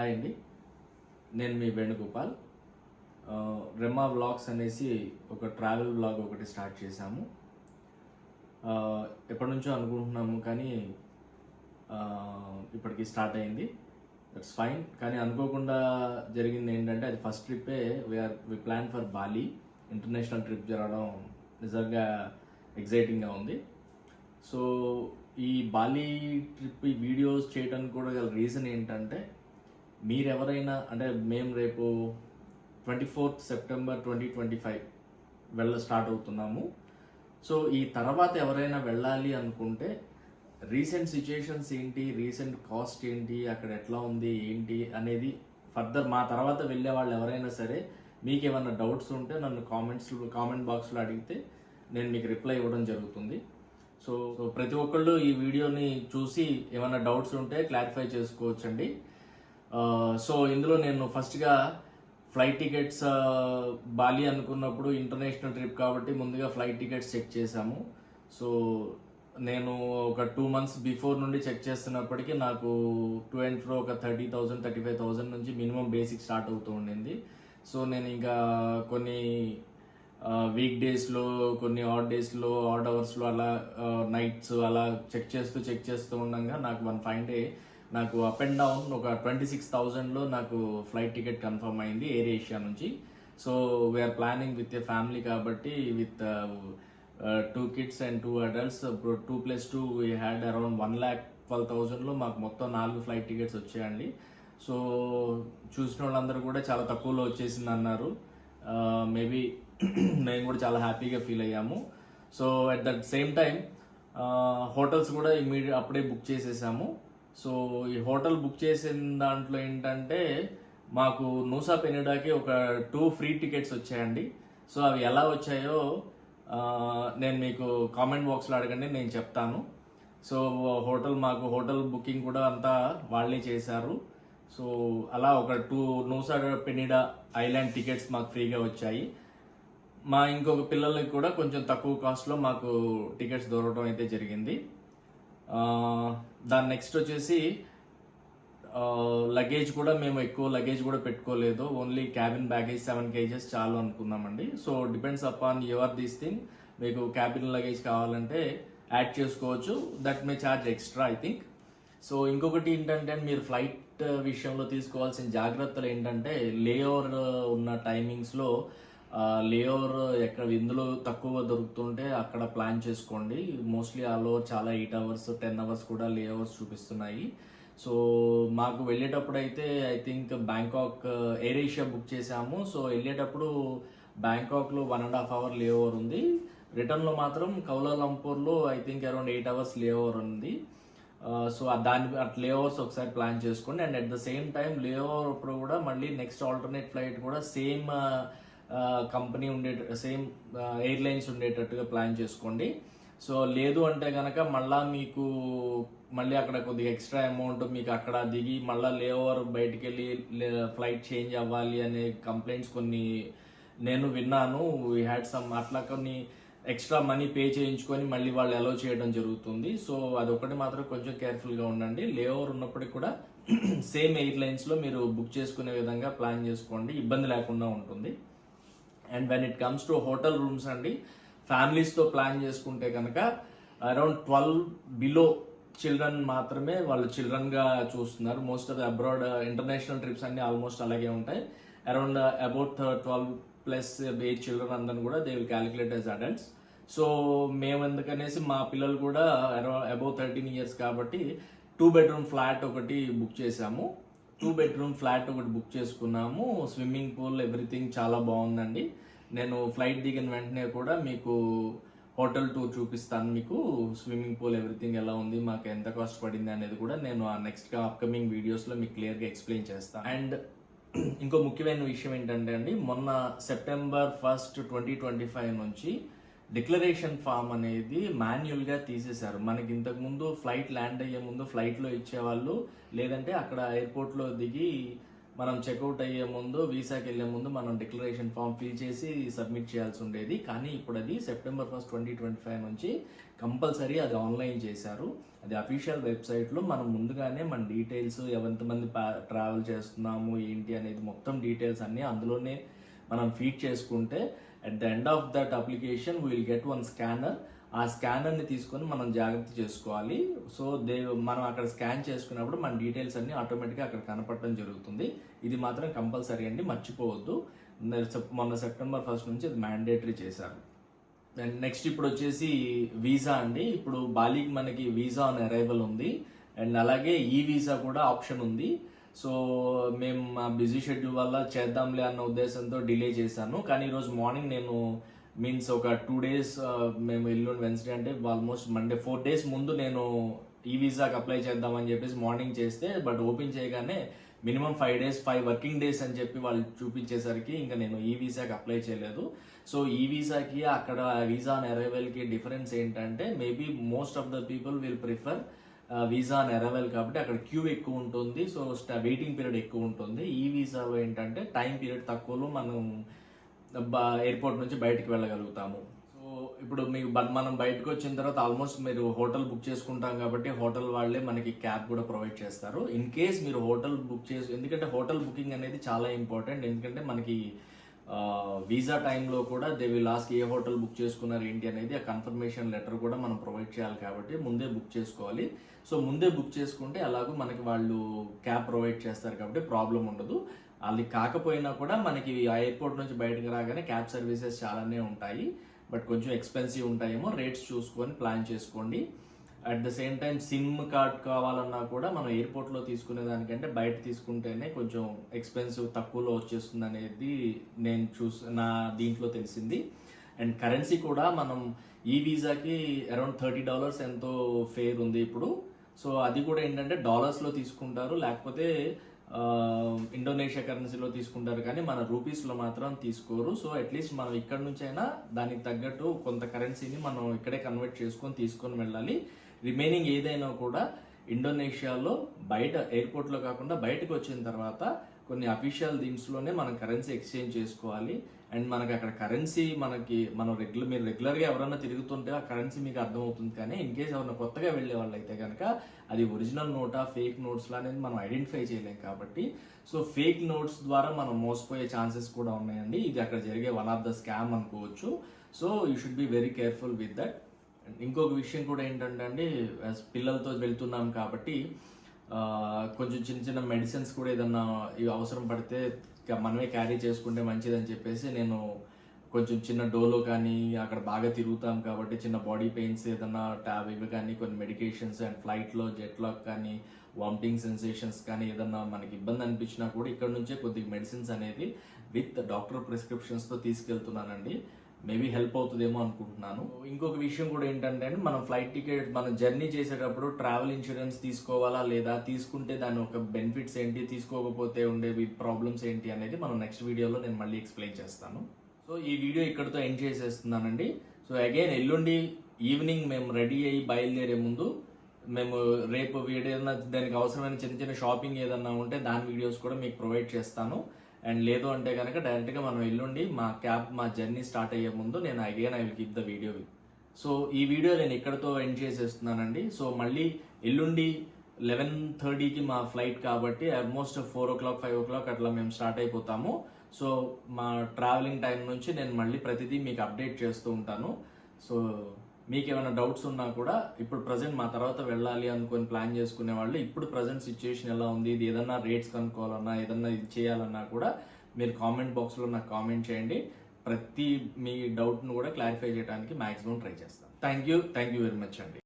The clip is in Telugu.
హాయ్ అండి. నేను మీ వేణుగోపాల్. రెమ్మా వ్లాగ్స్ అనేసి ఒక ట్రావెల్ వ్లాగ్ ఒకటి స్టార్ట్ చేశాము. ఎప్పటి నుంచో అనుకుంటున్నాము కానీ ఇప్పటికి స్టార్ట్ అయింది. దట్స్ ఫైన్ కానీ అనుకోకుండా జరిగింది ఏంటంటే అది first ట్రిప్పే. We're we plan for Bali international trip జరగడం నిజంగా ఎగ్జైటింగ్గా ఉంది. సో ఈ బాలి ట్రిప్ ఈ వీడియోస్ చేయడానికి కూడా గల రీజన్ ఏంటంటే మీరెవరైనా అంటే మేము రేపు twenty fourth September twenty twenty five వెళ్ళ స్టార్ట్ అవుతున్నాము. సో ఈ తర్వాత ఎవరైనా వెళ్ళాలి అనుకుంటే రీసెంట్ సిచ్యుయేషన్స్ ఏంటి రీసెంట్ కాస్ట్ ఏంటి అక్కడ ఎట్లా ఉంది ఏంటి అనేది ఫర్దర్ మా తర్వాత వెళ్ళే వాళ్ళు ఎవరైనా సరే మీకు ఏమైనా డౌట్స్ ఉంటే నన్ను కామెంట్స్ కామెంట్ బాక్స్లో అడిగితే నేను మీకు రిప్లై ఇవ్వడం జరుగుతుంది. సో ప్రతి ఒక్కళ్ళు ఈ వీడియోని చూసి ఏమైనా డౌట్స్ ఉంటే క్లారిఫై చేసుకోవచ్చండి. సో ఇందులో నేను ఫస్ట్గా ఫ్లైట్ టికెట్స్ బాలి అనుకున్నప్పుడు ఇంటర్నేషనల్ ట్రిప్ కాబట్టి ముందుగా ఫ్లైట్ టికెట్స్ చెక్ చేశాము. సో నేను ఒక టూ మంత్స్ బిఫోర్ నుండి చెక్ చేస్తున్నప్పటికీ నాకు టూ అండ్ ఫ్రో ఒక thirty thousand thirty five thousand నుంచి మినిమం బేసిక్ స్టార్ట్ అవుతూ ఉండింది. సో నేను ఇంకా కొన్ని వీక్ డేస్లో కొన్ని ఆడ్ డేస్లో ఆడ్ అవర్స్లో అలా నైట్స్ అలా చెక్ చేస్తూ చెక్ చేస్తూ ఉండగా నాకు వన్ ఫైన్ డే నాకు అప్ అండ్ డౌన్ ఒక ట్వంటీ సిక్స్ థౌజండ్లో నాకు ఫ్లైట్ టికెట్ కన్ఫర్మ్ అయింది ఎయిర్ ఏషియా నుంచి. So we're planning with a family కాబట్టి with two kids and two adults two plus two we had around one lakh twelve థౌజండ్లో మాకు మొత్తం నాలుగు ఫ్లైట్ టికెట్స్ వచ్చాయండి. సో చూసిన వాళ్ళందరూ కూడా చాలా తక్కువలో వచ్చేసింది అన్నారు. Uh, మేబీ మేము కూడా చాలా హ్యాపీగా ఫీల్ అయ్యాము. So at that same time hotels కూడా ఇమీడియట్ అప్పుడే బుక్ చేసేసాము. సో ఈ హోటల్ బుక్ చేసిన దాంట్లో ఏంటంటే మాకు నూసా పెనిడాకి ఒక టూ ఫ్రీ టికెట్స్ వచ్చాయండి. సో అవి ఎలా వచ్చాయో నేను మీకు కామెంట్ బాక్స్లో అడగండి నేను చెప్తాను. సో హోటల్ మాకు హోటల్ బుకింగ్ కూడా అంతా వాళ్ళే చేశారు. సో అలా ఒక two Nusa Penida island tickets మాకు ఫ్రీగా వచ్చాయి. మా ఇంకొక పిల్లలకి కూడా కొంచెం తక్కువ కాస్ట్లో మాకు టికెట్స్ దొరకడం అయితే జరిగింది. దాని నెక్స్ట్ వచ్చేసి లగేజ్ కూడా మేము ఎక్కువ లగేజ్ కూడా పెట్టుకోలేదు. Only cabin baggage seven KGs చాలు అనుకున్నామండి so depends upon your this thing మీకు క్యాబిన్ లగేజ్ కావాలంటే యాడ్ చేసుకోవచ్చు. That may charge extra I think so ఇంకొకటి ఏంటంటే మీరు ఫ్లైట్ విషయంలో తీసుకోవాల్సిన జాగ్రత్తలు ఏంటంటే లేఓవర్ ఉన్న టైమింగ్స్లో లేఓవర్ ఎక్కడ ఇందులో తక్కువ దొరుకుతుంటే అక్కడ ప్లాన్ చేసుకోండి. మోస్ట్లీ ఆల్ ఓవర్ చాలా ఎయిట్ అవర్స్ టెన్ అవర్స్ కూడా లేఓవర్స్ చూపిస్తున్నాయి. సో మాకు వెళ్ళేటప్పుడు అయితే I think Bangkok air Asia book చేసాము సో వెళ్ళేటప్పుడు బ్యాంకాక్లో one and half hour layover ఉంది. రిటర్న్లో మాత్రం కౌలాలంపూర్లో I think around eight hours layover ఉంది. సో దాని అట్లా లేఓవర్స్ ఒకసారి ప్లాన్ చేసుకోండి. And at the same time layover అప్పుడు కూడా మళ్ళీ నెక్స్ట్ ఆల్టర్నేట్ ఫ్లైట్ కూడా సేమ్ కంపెనీ ఉండే సేమ్ ఎయిర్లైన్స్ ఉండేటట్టుగా ప్లాన్ చేసుకోండి. సో లేదు అంటే కనుక మళ్ళా మీకు మళ్ళీ అక్కడ కొద్దిగా ఎక్స్ట్రా అమౌంట్ మీకు అక్కడ దిగి మళ్ళీ లేఓవర్ బయటికి వెళ్ళి ఫ్లైట్ చేంజ్ అవ్వాలి అనే కంప్లైంట్స్ కొన్ని నేను విన్నాను. వీ హ్యాడ్ సమ్ అట్లా కొన్ని ఎక్స్ట్రా మనీ పే చేయించుకొని మళ్ళీ వాళ్ళు అలో చేయడం జరుగుతుంది. సో అదొకటి మాత్రం కొంచెం కేర్ఫుల్గా ఉండండి. లేఓవర్ ఉన్నప్పటికీ కూడా సేమ్ ఎయిర్లైన్స్లో మీరు బుక్ చేసుకునే విధంగా ప్లాన్ చేసుకోండి. ఇబ్బంది లేకుండా ఉంటుంది. And when it comes to hotel rooms అండి ఫ్యామిలీస్తో ప్లాన్ చేసుకుంటే కనుక అరౌండ్ ట్వెల్వ్ బిలో చిల్డ్రన్ మాత్రమే వాళ్ళు చిల్డ్రన్గా చూస్తున్నారు. Most of the abroad international trips అన్ని ఆల్మోస్ట్ అలాగే ఉంటాయి. Around about twelve plus age children అందరిని కూడా they will calculate as adults so మేము ఎందుకనేసి మా పిల్లలు కూడా అరౌండ్ అబౌవ్ థర్టీన్ ఇయర్స్ కాబట్టి టూ బెడ్రూమ్ ఫ్లాట్ ఒకటి బుక్ చేసాము టూ బెడ్రూమ్ ఫ్లాట్ ఒకటి బుక్ చేసుకున్నాము. స్విమ్మింగ్ పూల్ ఎవ్రీథింగ్ చాలా బాగుందండి. నేను ఫ్లైట్ దిగిన వెంటనే కూడా మీకు హోటల్ టూర్ చూపిస్తాను మీకు. స్విమ్మింగ్ పూల్ ఎవ్రీథింగ్ ఎలా ఉంది మాకు ఎంత కాస్ట్ పడింది అనేది కూడా నేను ఆ నెక్స్ట్ అప్కమింగ్ వీడియోస్లో మీకు క్లియర్గా ఎక్స్ప్లెయిన్ చేస్తాను. అండ్ ఇంకో ముఖ్యమైన విషయం ఏంటంటే అండి మొన్న September first twenty twenty five నుంచి డిక్లరేషన్ ఫామ్ అనేది మాన్యువల్గా తీసేశారు. మనకి ఇంతకుముందు ఫ్లైట్ ల్యాండ్ అయ్యే ముందు ఫ్లైట్లో ఇచ్చేవాళ్ళు లేదంటే అక్కడ ఎయిర్పోర్ట్లో దిగి మనం చెక్అవుట్ అయ్యే ముందు వీసాకి వెళ్ళే ముందు మనం డిక్లరేషన్ ఫామ్ ఫిల్ చేసి సబ్మిట్ చేయాల్సి ఉండేది. కానీ ఇప్పుడు అది September first twenty twenty five నుంచి కంపల్సరీ అది ఆన్లైన్ చేశారు. అది అఫీషియల్ వెబ్సైట్లో మనం ముందుగానే మన డీటెయిల్స్ ఎంతమంది ట్రావెల్ చేస్తున్నాము ఏంటి అనేది మొత్తం డీటెయిల్స్ అన్నీ అందులోనే మనం ఫీడ్ చేసుకుంటే at the end of that application will get one scanner ఆ స్కానర్ని తీసుకొని మనం జాగ్రత్త చేసుకోవాలి. సో దే మనం అక్కడ స్కాన్ చేసుకున్నప్పుడు మన డీటెయిల్స్ అన్ని ఆటోమేటిక్గా అక్కడ కనపడటం జరుగుతుంది. ఇది మాత్రం కంపల్సరీ అండి మర్చిపోవద్దు. మొన్న సెప్టెంబర్ ఫస్ట్ నుంచి అది మ్యాండేటరీ చేశారు. అండ్ నెక్స్ట్ ఇప్పుడు వచ్చేసి వీసా అండి. ఇప్పుడు బాలీకి మనకి వీసా ఆన్ అరైవల్ ఉంది. అండ్ అలాగే ఈ వీసా కూడా ఆప్షన్ ఉంది. సో మేము మా బిజీ షెడ్యూల్ వల్ల చేద్దాంలే అన్న ఉద్దేశంతో డిలే చేశాను. కానీ ఈరోజు మార్నింగ్ నేను మీన్స్ ఒక టూ డేస్ మేము ఎల్లుండి వెన్స్డే అంటే ఆల్మోస్ట్ మండే ఫోర్ డేస్ ముందు నేను ఈ వీసాకి అప్లై చేద్దామని చెప్పేసి మార్నింగ్ చేస్తే బట్ ఓపెన్ చేయగానే minimum five days five working days అని చెప్పి వాళ్ళు చూపించేసరికి ఇంకా నేను ఈ వీసాకి అప్లై చేయలేదు. సో ఈ వీసాకి అక్కడ వీసా అరైవల్కి డిఫరెన్స్ ఏంటంటే maybe most of the people will prefer visa నెరవేరు కాబట్టి అక్కడ క్యూ ఎక్కువ ఉంటుంది. సో వెయిటింగ్ పీరియడ్ ఎక్కువ ఉంటుంది. ఈ వీసాలో ఏంటంటే టైం పీరియడ్ తక్కువలో మనం ఎయిర్పోర్ట్ నుంచి బయటికి వెళ్ళగలుగుతాము. సో ఇప్పుడు మీకు మనం బయటకు వచ్చిన తర్వాత ఆల్మోస్ట్ మీరు హోటల్ బుక్ చేసుకుంటాం కాబట్టి హోటల్ వాళ్ళే మనకి క్యాబ్ కూడా ప్రొవైడ్ చేస్తారు. ఇన్ కేస్ మీరు హోటల్ బుక్ చేసి ఎందుకంటే హోటల్ బుకింగ్ అనేది చాలా ఇంపార్టెంట్. ఎందుకంటే మనకి వీసా టైంలో కూడా they will last a hotel book చేసుకున్నారు ఏంటి అనేది ఆ కన్ఫర్మేషన్ లెటర్ కూడా మనం ప్రొవైడ్ చేయాలి కాబట్టి ముందే బుక్ చేసుకోవాలి. సో ముందే బుక్ చేసుకుంటే అలాగూ మనకి వాళ్ళు క్యాబ్ ప్రొవైడ్ చేస్తారు కాబట్టి ప్రాబ్లం ఉండదు. అది కాకపోయినా కూడా మనకి ఆ ఎయిర్పోర్ట్ నుంచి బయటకు రాగానే క్యాబ్ సర్వీసెస్ చాలానే ఉంటాయి. బట్ కొంచెం ఎక్స్పెన్సివ్ ఉంటాయేమో రేట్స్ చూసుకొని ప్లాన్ చేసుకోండి. At the same time SIM card కావాలన్నా కూడా మనం ఎయిర్పోర్ట్లో తీసుకునే దానికంటే బయట తీసుకుంటేనే కొంచెం ఎక్స్పెన్సివ్ తక్కువలో వచ్చేస్తుంది అనేది నేను చూస్ నా దీంట్లో తెలిసింది. అండ్ కరెన్సీ కూడా మనం ఈ వీసాకి అరౌండ్ థర్టీ డాలర్స్ ఎంతో ఫేర్ ఉంది ఇప్పుడు. సో అది కూడా ఏంటంటే డాలర్స్లో తీసుకుంటారు. లేకపోతే ఇండోనేషియా కరెన్సీలో తీసుకుంటారు కానీ మన రూపీస్లో మాత్రం తీసుకోరు. సో అట్లీస్ట్ మనం ఇక్కడ నుంచి అయినా దానికి తగ్గట్టు కొంత కరెన్సీని మనం ఇక్కడే కన్వర్ట్ చేసుకొని తీసుకొని వెళ్ళాలి. రిమైనింగ్ ఏదైనా కూడా ఇండోనేషియాలో బయట ఎయిర్పోర్ట్లో కాకుండా బయటకు వచ్చిన తర్వాత కొన్ని అఫీషియల్ దీంట్స్లోనే మనం కరెన్సీ ఎక్స్చేంజ్ చేసుకోవాలి. అండ్ మనకి అక్కడ కరెన్సీ మనకి మనం రెగ్యులర్ మీరు రెగ్యులర్గా ఎవరైనా తిరుగుతుంటే ఆ కరెన్సీ మీకు అర్థమవుతుంది. కానీ ఇన్ కేస్ ఎవరైనా కొత్తగా వెళ్ళే వాళ్ళు అయితే కనుక అది ఒరిజినల్ నోటా ఫేక్ నోట్స్లా అనేది మనం ఐడెంటిఫై చేయలేం కాబట్టి. సో ఫేక్ నోట్స్ ద్వారా మనం మోసపోయే ఛాన్సెస్ కూడా ఉన్నాయండి. ఇది అక్కడ జరిగే వన్ ఆఫ్ ద స్కామ్ అనుకోవచ్చు. So you should be very careful with that ఇంకొక విషయం కూడా ఏంటంటే అండి పిల్లలతో వెళ్తున్నాం కాబట్టి కొంచెం చిన్న చిన్న మెడిసిన్స్ కూడా ఏదన్నా ఇవి అవసరం పడితే మనమే క్యారీ చేసుకుంటే మంచిదని చెప్పేసి నేను కొంచెం చిన్న డోలో కానీ అక్కడ బాగా తిరుగుతాం కాబట్టి చిన్న బాడీ పెయిన్స్ ఏదన్నా ట్యాబ్ ఇవి కానీ కొన్ని మెడికేషన్స్ అండ్ ఫ్లైట్లో జెట్ కానీ వామిటింగ్ సెన్సేషన్స్ కానీ ఏదన్నా మనకి ఇబ్బంది అనిపించినా కూడా ఇక్కడ నుంచే కొద్దిగా మెడిసిన్స్ అనేది విత్ డాక్టర్ ప్రిస్క్రిప్షన్స్తో తీసుకెళ్తున్నానండి. మేబీ హెల్ప్ అవుతుందేమో అనుకుంటున్నాను. ఇంకొక విషయం కూడా ఏంటంటే మనం ఫ్లైట్ టికెట్ మనం జర్నీ చేసేటప్పుడు ట్రావెల్ ఇన్సూరెన్స్ తీసుకోవాలా లేదా తీసుకుంటే దాని ఒక బెనిఫిట్స్ ఏంటి తీసుకోకపోతే ఉండేవి ప్రాబ్లమ్స్ ఏంటి అనేది మనం నెక్స్ట్ వీడియోలో నేను మళ్ళీ ఎక్స్ప్లెయిన్ చేస్తాను. సో ఈ వీడియో ఇక్కడితో ఎండ్ చేసేస్తున్నానండి. సో అగైన్ ఎల్లుండి ఈవినింగ్ మేము రెడీ అయ్యి బయలుదేరే ముందు మేము రేపు ఏదైనా దానికి అవసరమైన చిన్న చిన్న షాపింగ్ ఏదన్నా ఉంటే దాని వీడియోస్ కూడా మీకు ప్రొవైడ్ చేస్తాను. అండ్ లేదు అంటే కనుక డైరెక్ట్గా మనం ఎల్లుండి మా క్యాబ్ మా జర్నీ స్టార్ట్ అయ్యే ముందు నేను again I will keep the video with so ఈ వీడియో నేను ఇక్కడతో ఎండ్ చేసేస్తున్నానండి. సో మళ్ళీ ఎల్లుండి లెవెన్ థర్టీకి మా ఫ్లైట్ కాబట్టి almost four o'clock five o'clock అట్లా మేము స్టార్ట్ అయిపోతాము. సో మా ట్రావెలింగ్ టైం నుంచి నేను మళ్ళీ ప్రతిదీ మీకు అప్డేట్ చేస్తూ ఉంటాను. సో మీకు ఏమైనా డౌట్స్ ఉన్నా కూడా ఇప్పుడు ప్రజెంట్ మా తర్వాత వెళ్ళాలి అనుకొని ప్లాన్ చేసుకునే వాళ్ళు ఇప్పుడు ప్రజెంట్ సిచ్యుయేషన్ ఎలా ఉంది ఇది ఏదన్నా రేట్స్ కనుక్కోవాలన్నా ఏదన్నా ఇది చేయాలన్నా కూడా మీరు కామెంట్ బాక్స్లో నాకు కామెంట్ చేయండి. ప్రతి మీ డౌట్ను కూడా క్లారిఫై చేయడానికి మాక్సిమం ట్రై చేస్తాను. Thank you thank you very much అండి.